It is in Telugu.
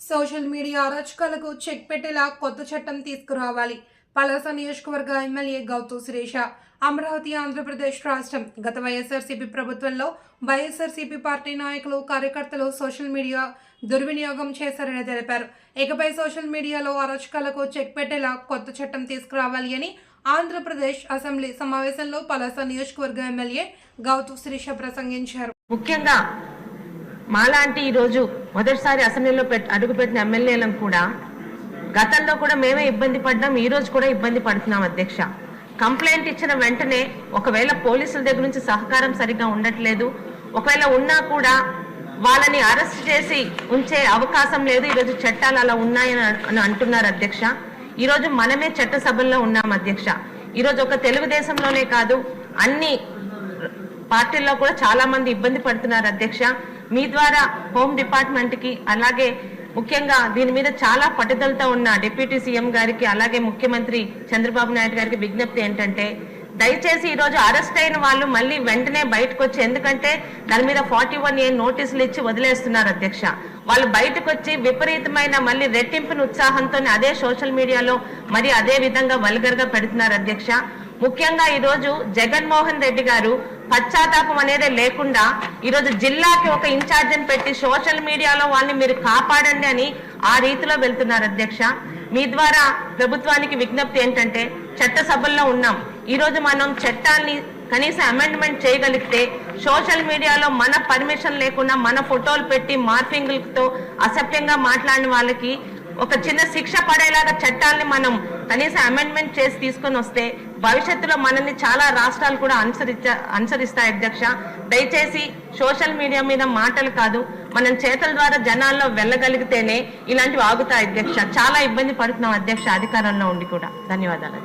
సోషల్ మీడియా అరాచకాలకు చెక్ పెట్టేలా కొత్త చట్టం తీసుకురావాలి. పలాస నియోజకవర్గ ఎమ్మెల్యే గౌతు సురేష అమరావతి ఆంధ్రప్రదేశ్ రాష్ట్రం గత వైఎస్ఆర్సీపీ ప్రభుత్వంలో వైఎస్ఆర్సీపీ పార్టీ నాయకులు కార్యకర్తలు సోషల్ మీడియా దుర్వినియోగం చేశారని తెలిపారు. ఇకపై సోషల్ మీడియాలో అరాచకాలకు చెక్ పెట్టేలా కొత్త చట్టం తీసుకురావాలి అని ఆంధ్రప్రదేశ్ అసెంబ్లీ సమావేశంలో పలాస నియోజకవర్గ ఎమ్మెల్యే గౌతు శిరీష ప్రసంగించారు. ముఖ్యంగా మాలాంటి ఈరోజు మొదటిసారి అసెంబ్లీలో అడుగుపెట్టిన ఎమ్మెల్యేలను కూడా గతంలో కూడా మేమే ఇబ్బంది పడ్డాం ఈ రోజు కూడా ఇబ్బంది పడుతున్నాం అధ్యక్ష. కంప్లైంట్ ఇచ్చిన వెంటనే ఒకవేళ పోలీసుల దగ్గర నుంచి సహకారం సరిగ్గా ఉండట్లేదు ఒకవేళ ఉన్నా కూడా వాళ్ళని అరెస్ట్ చేసి ఉంచే అవకాశం లేదు ఈరోజు చట్టాలు అలా ఉన్నాయని అని అంటున్నారు అధ్యక్ష. ఈరోజు మనమే చట్టసభల్లో ఉన్నాం అధ్యక్ష. ఈరోజు ఒక తెలుగుదేశంలోనే కాదు అన్ని పార్టీల్లో కూడా చాలా మంది ఇబ్బంది పడుతున్నారు అధ్యక్ష. మీ ద్వారా హోమ్ డిపార్ట్మెంట్కి అలాగే ముఖ్యంగా దీని మీద చాలా పట్టుదలతో ఉన్న డిప్యూటీ సీఎం గారికి అలాగే ముఖ్యమంత్రి చంద్రబాబు నాయుడు గారికి విజ్ఞప్తి ఏంటంటే దయచేసి ఈ రోజు అరెస్ట్ అయిన వాళ్ళు మళ్ళీ వెంటనే బయటకు వచ్చి ఎందుకంటే దాని మీద ఫార్టీ వన్ ఏ నోటీసులు ఇచ్చి వదిలేస్తున్నారు అధ్యక్ష. వాళ్ళు బయటకు వచ్చి విపరీతమైన మళ్ళీ రెట్టింపుని ఉత్సాహంతో అదే సోషల్ మీడియాలో మరి అదే విధంగా వల్గర్గా పెడుతున్నారు అధ్యక్ష. ముఖ్యంగా ఈ రోజు జగన్మోహన్ రెడ్డి గారు పశ్చాత్తాపం అనేది లేకుండా ఈరోజు జిల్లాకి ఒక ఇన్ఛార్జిని పెట్టి సోషల్ మీడియాలో వాళ్ళని మీరు కాపాడండి అని ఆ రీతిలో వెళ్తున్నారు అధ్యక్ష. మీ ద్వారా ప్రభుత్వానికి విజ్ఞప్తి ఏంటంటే చట్టసభల్లో ఉన్నాం. ఈరోజు మనం చట్టాన్ని కనీసం అమెండ్మెంట్ చేయగలిగితే సోషల్ మీడియాలో మన పర్మిషన్ లేకుండా మన ఫోటోలు పెట్టి మార్పింగ్లతో అసభ్యంగా మాట్లాడిన వాళ్ళకి ఒక చిన్న శిక్ష పడేలాగా చట్టాలని మనం కనీసం అమెండ్మెంట్ చేసి తీసుకొని వస్తే భవిష్యత్తులో మనల్ని చాలా రాష్ట్రాలు కూడా అనుసరించ అనుసరిస్తాయి అధ్యక్ష. దయచేసి సోషల్ మీడియా మీద మాటలు కాదు మనం చేతల ద్వారా జనాల్లో వెళ్ళగలిగితేనే ఇలాంటివి ఆగుతాయి అధ్యక్ష. చాలా ఇబ్బంది పడుతున్నాం అధ్యక్ష అధికారంలో ఉండి కూడా. ధన్యవాదాలు